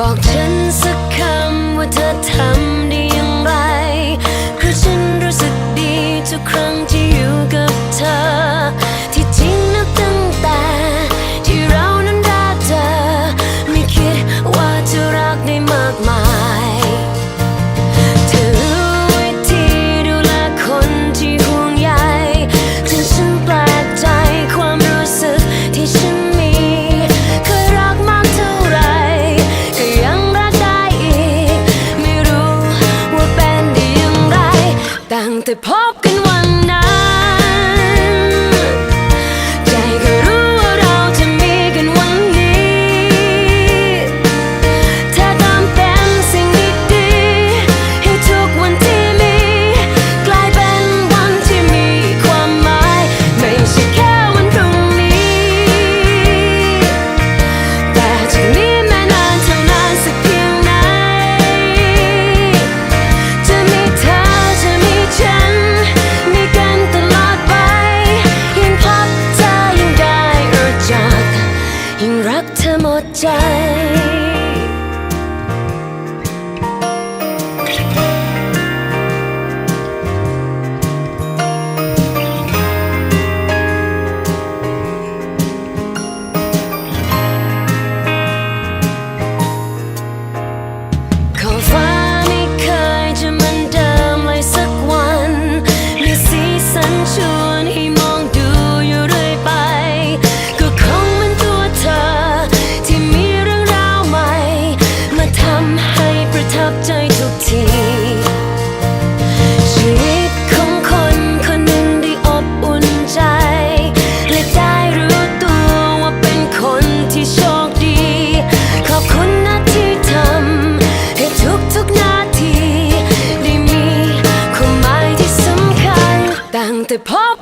บอกฉันสักคำว่าเธอทำได้อย่างไร คือฉันรู้สึก the pop รักเธอหมดใจ ทุกทีชีวิตของคนคนหนึ่งได้อบอุ่นใจ และได้รู้ตัวว่าเป็นคนที่โชคดี ขอบคุณนะทีทำให้ทุกทุนาที ได้มีความหมายที่สำคัญตั้งแต่พบ